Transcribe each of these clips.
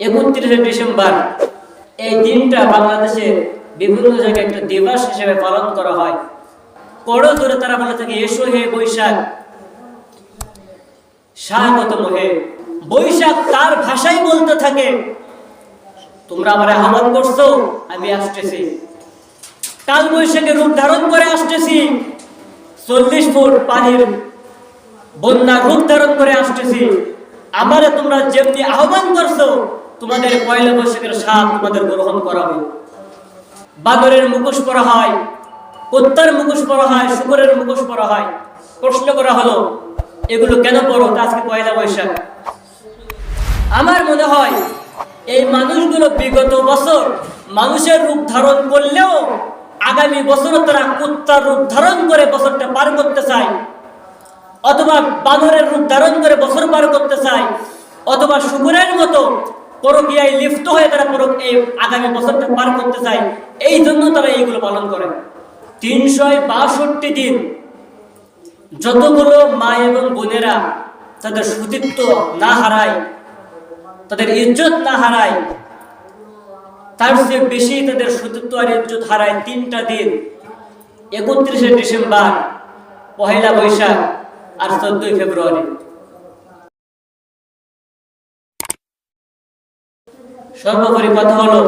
একত্রিশে ডিসেম্বর। এই দিনটা বাংলাদেশে বিভিন্ন জায়গায় একটা দিবস হিসেবে পালন করা হয়। করো ধরে তারা বলে থাকে, এসো হে বৈশাখ। স্বাগতম হে বৈশাখ। তার ভাষাই বলতে থাকে, তোমরা আমার আহ্বান করছ, আমি আসতেছি। কাল বৈশাখে রূপ ধারণ করে আসতেছি, চল্লিশ ফুট পানির বন্যা রূপ ধারণ করে আসতেছি। আমারে তোমরা যেমনি আহ্বান করছ তোমাদের পয়লা বৈশাখের স্বাদ তোমাদের গ্রহণ করাবো। বাদরের মুখোশ পরা হয়, কুত্তার মুখোশ পরা হয়, শুকরের মুখোশ পরা হয়। প্রশ্ন করা হলো, এগুলো কেন পড়ো? আজকে পয়লা বৈশাখ। আমার মনে হয়, এই মানুষগুলো বিগত বছর মানুষের রূপ ধারণ করলেও আগামী বছরও তারা কুত্তার রূপ ধারণ করে বছরটা পার করতে চায়। অথবা বানরের রূপ ধারণ করে বছর পার করতে চায়। অথবা শুকুরের মতো পরকীয়ায় লিপ্ত হয়ে তারা পরক এই আগামী বছরটা পার করতে চায়, এই জন্য তারা এইগুলো পালন করে। তিনশো বাষট্টি দিন যতগুলো মা এবং বোনেরা তাদের সতীত্ব না হারায়, তাদের ইজ্জত না হারায়, তার চেয়ে বেশি তাদের সতীত্ব আর ইজ্জত হারায় তিনটা দিন, একত্রিশে ডিসেম্বর, পহেলা বৈশাখ আর চোদ্দই ফেব্রুয়ারি। সর্বোপরি কথা হলো,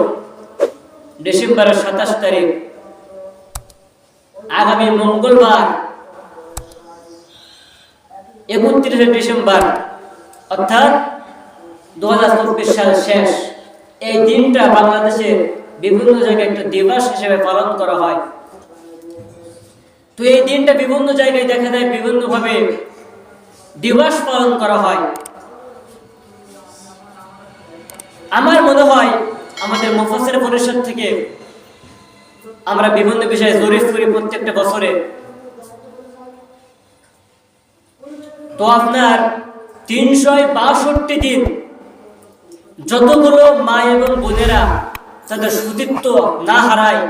ডিসেম্বরের সাতাশ তারিখ, আগামী মঙ্গলবার, একত্রিশে ডিসেম্বর, অর্থাৎ দু হাজার সাল শেষ। এই দিনটা বাংলাদেশে বিভিন্ন জায়গায় একটা দিবস হিসেবে পালন করা হয়। তো এই দিনটা বিভিন্ন জায়গায় দেখা যায়, বিভিন্নভাবে দিবস পালন করা হয়। আমার মনে হয় আমাদের মুফাসের পরিষদ থেকে আমরা বিভিন্ন বিষয়ে জরিফ করি প্রত্যেকটা বছরে। তো আপনার তিনশো বাষট্টি দিন যতগুলো মা এবং বোনেরা তাদের সতীত্ব না হারায়,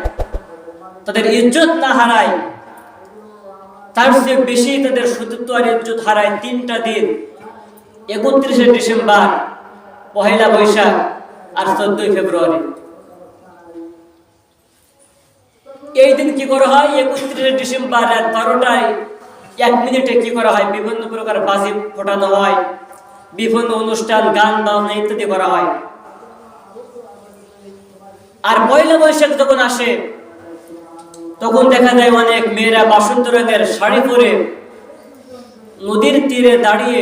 তাদের ইজ্জত না হারায়, তার চেয়ে বেশি তাদের সতীত্ব আর ইজ্জত হারায় তিনটা দিন। একত্রিশে ডিসেম্বর পহেলা বৈশাখ আর চোদ্দই ফেব্রুয়ারি। এই দিন কি করা হয়? একত্রিশে ডিসেম্বর রাত বারোটায় এক মিনিটে কি করা হয়? বিভিন্ন প্রকার বাজি ফোটানো হয়। বিভিন্ন অনুষ্ঠান গান বাজনা ইত্যাদি করা হয়। আর পয়লা বৈশাখ যখন আসে তখন দেখা যায় অনেক মেয়েরা বাসন্ত রঙের শাড়ি পরে নদীর তীরে দাঁড়িয়ে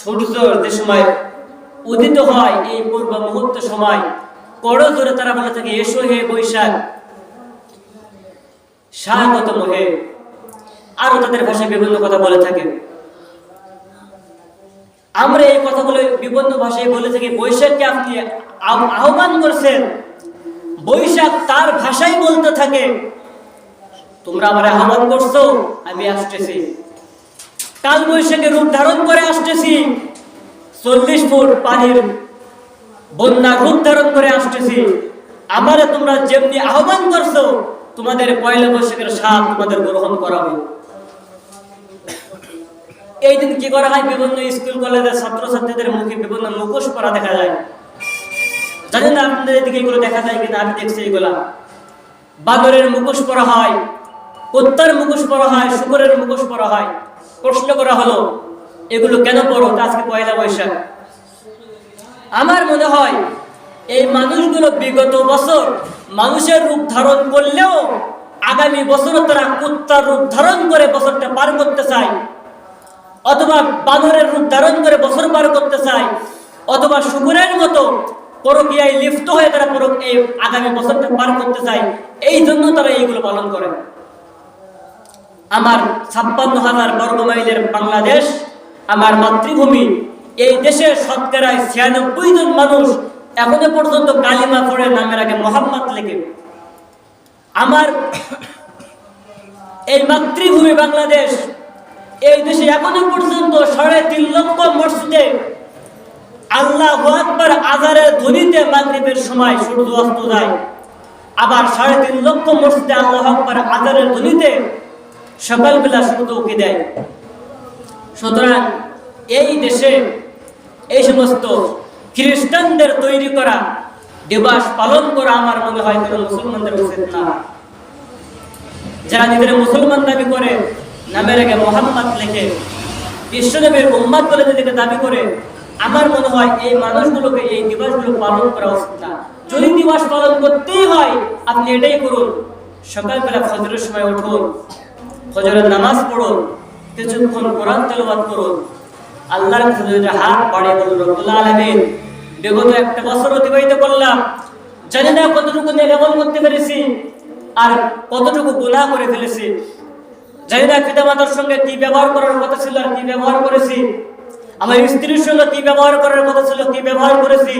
সূর্য যে সময় উদিত হয় এই পূর্ব মুহূর্ত সময়। করো ধরে তারা বলে থাকে, এসো হে বৈশাখ। স্বাগত হে আরও তাদের ভাষায় বিভিন্ন কথা বলে থাকে। আমরা এই কথাগুলো বিভিন্ন ভাষায় বলে থাকি, বৈশাখকে আপনি আহ- আহ্বান করছেন। বৈশাখ তার ভাষাই বলতে থাকে, তোমরা আমার আহ্বান করছ, আমি আসতেছি। কাল বৈশাখে রূপ ধারণ করে আসতেছি। চল্লিশ ফুট পানির বন্যা রূপ ধারণ করে আসতেছি। আমারে তোমরা যেমনি আহ্বান করছ, তোমাদের পয়লা বৈশাখের স্বাদ তোমাদের গ্রহণ করাবো। এই দিন কি করা হয়? বিভিন্ন স্কুল, কলেজের ছাত্রছাত্রীদের মুখে বিভিন্ন মুখোশ পরা দেখা যায়। জানি না আপনাদের এদিকে এগুলো দেখা যায় কিনা, আমি দেখছি এগুলা। বাদরের মুখোশ পরা হয়, কুত্তার মুখোশ পরা হয়, শুকরের মুখোশ পরা হয়। প্রশ্ন করা হলো এগুলো কেন পড়ো? আজকে পয়লা বৈশাখ। আমার মনে হয় এই মানুষগুলো বিগত বছর মানুষের রূপ ধারণ করলেও আগামী বছরও তারা কুত্তার রূপ ধারণ করে বছরটা পার করতে চায়। অথবা বানরের রূপ ধারণ করে বছর পার করতে চায়। অথবা শুকুরের মতো পরকীয়ায় লিপ্ত হয়ে তারা পরক এই আগামী বছরটা পার করতে চায়। এই জন্য তারা এইগুলো পালন করে। আমার ছাপ্পান্ন হাজার বর্গ মাইলের বাংলাদেশ আমার মাতৃভূমি। এই দেশের শতকরায় ছিয়ানব্বই জন মানুষ এখনও পর্যন্ত কালিমা পড়ে নামের আগে মোহাম্মদ লেখে। আমার এই মাতৃভূমি বাংলাদেশ এই দেশে এখনও পর্যন্ত সাড়ে তিন লক্ষ মসজিদে আল্লাহ আকবর আজারের ধ্বনিতে মাগরিবের সময় সূর্য অস্ত যায়। আবার সাড়ে তিন লক্ষ মসজিদে আল্লাহ আকবর আজারের ধ্বনিতে সকালবেলা সূর্য উঠে দেয়। সুতরাং এই দেশে এই সমস্ত খ্রিস্টানদের তৈরি করা দিবস পালন করা আমার মনে হয় কোনো মুসলমানদের উচিত না। যারা নিজেরা মুসলমান দাবি করে, নামের আগে মোহাম্মদ লেখে, বিশ্বনবীর উম্মাদ বলে নিজেকে দাবি করে, আমার মনে হয় এই মানুষগুলোকে এই দিবসগুলো পালন করা উচিত না। যদি দিবস পালন করতেই হয়, আপনি এটাই করুন। সকালবেলা ফজরের সময় উঠুন, ফজরের নামাজ পড়ুন কিছুক্ষণ কোরআন তেলাওয়াত করুন, আল্লাহর কাছে হাত বাড়িয়ে বলুন, রব্বুল আলামিন, বিগত একটা বছর অতিবাহিত করলাম, জানি না কতটুকু নেকামল করতে পেরেছি আর কতটুকু গুনাহ করে ফেলেছি। জানি না পিতা মাতার সঙ্গে কি ব্যবহার করার কথা ছিল আর কি ব্যবহার করেছি। আমার স্ত্রীর সঙ্গে কি ব্যবহার করার কথা ছিল, কি ব্যবহার করেছি।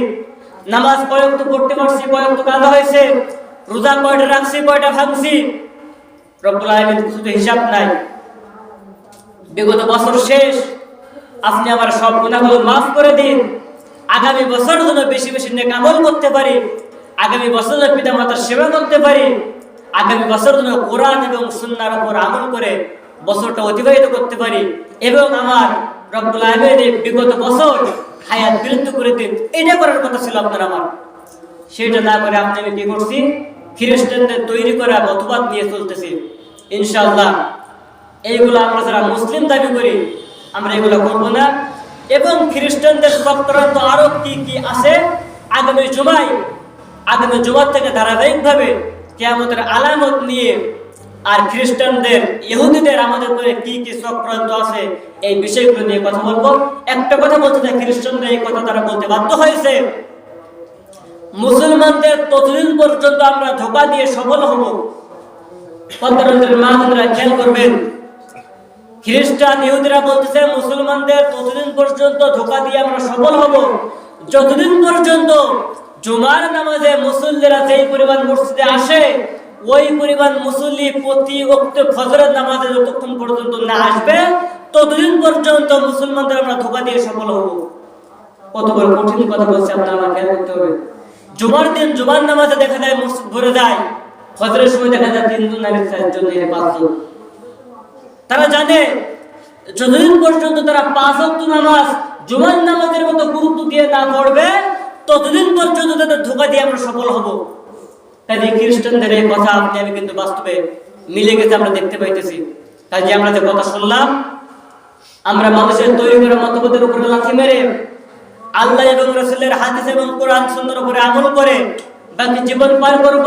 নামাজ কয়েক তো পড়তে পারছি কয়েক তো কাঁদা হয়েছে। রোজা কয়টা রাখছি, কয়টা ভাঙছি। রব্বুল আলামিন শুধু হিসাব নাই। বিগত বছর শেষ। আপনি আমার সব গুণাগুলো মাফ করে দিন। আগামী বছর যেন বেশি বেশি নেক আমল করতে পারি। আগামী বছর যেন পিতা মাতার সেবা করতে পারি। আগামী বছর যেন কোরআন এবং সুন্নার উপর আমল করে বছরটা অতিবাহিত করতে পারি। এবং আমার রব্বুল আলমের বিগত বছর হায়াত বিরুদ্ধ করে দিন। এটা করার কথা ছিল আপনার আমার। সেটা না করে আপনি আমি কি করছি? খ্রিস্টানদের তৈরি করা মতবাদ নিয়ে চলতেছি। ইনশাআল্লাহ। এইগুলো আমরা যারা মুসলিম দাবি করি, আমরা এগুলো করব না। এবং খ্রিস্টানদের চক্রান্ত আরও কি কি আছে, আগামী জুমাই আগামী জুমার থেকে ধারাবাহিকভাবে কেয়ামতের আলামত নিয়ে আর খ্রিস্টানদের, ইহুদিদের আমাদের উপরে কি কি চক্রান্ত আছে, এই বিষয়গুলো নিয়ে কথা বলব। একটা কথা বলতে চাই খ্রিস্টানদের এই কথা তারা বলতে বাধ্য হয়েছে। মুসলমানদের ততদিন পর্যন্ত আমরা ধোকা দিয়ে সফল হব। পদ্মারন্ত্রের মা খেয়াল করবেন খ্রিস্টান ইহুদিরা বলতেছে, মুসলমানদের ততদিন পর্যন্ত ধোকা দিয়ে আমরা সফল হব। যতদিন পর্যন্ত জুমার নামাজে মুসল্লিরা যেই পরিমাণ মসজিদে আসে, ওই পরিমাণ মুসল্লি প্রতি ওক্ত ফজরের নামাজে যতক্ষণ পর্যন্ত না আসবে, ততদিন পর্যন্ত মুসলমানদের আমরা ধোকা দিয়ে সফল হব। কত বড় কঠিন কথা বলছে, আপনার খেয়াল করতে হবে। জুমার দিন জুমার নামাজে দেখা যায় মসজিদ ভরে যায়, ফজরের সময় দেখা যায় তিনজন নারী চারজন পাঁচজন। তারা জানে, যতদিন পর্যন্ত তারা পাঁচ ওয়াক্ত নামাজ জুমার নামাজের মতো গুরুত্ব দিয়ে না পড়বে, ততদিন পর্যন্ত তাদের ধোকা দিয়ে আমরা সফল হব। তাই খ্রিস্টানদের এই কথা আপনি আমি কিন্তু বাস্তবে মিলে গেছে, আমরা দেখতে পাইতেছি। কাজে আমরা যে কথা শুনলাম, আমরা মানুষের তৈরি করা মতবাদের উপরে লাথি মেরে, আল্লাহ এবং রসুলের হাদিস এবং কোরআন সুন্দর করে আমল করে বাকি জীবন পার করব।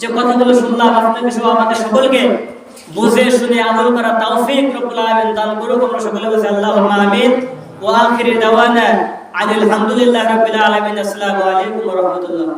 যে কথাগুলো শুনলাম আপনাকে সহ আমাদের সকলকে বুঝে শুনে আমল করা তৌফিক রব্বুল আলামিন দান করুক। আমরা সকলে বলি আল্লাহুম্মা আমিন। ওয়া আখিরি দাওয়ানা আলহামদুলিল্লাহি রাব্বিল আলামিন। আসসালামু আলাইকুম ওয়া রাহমাতুল্লাহ।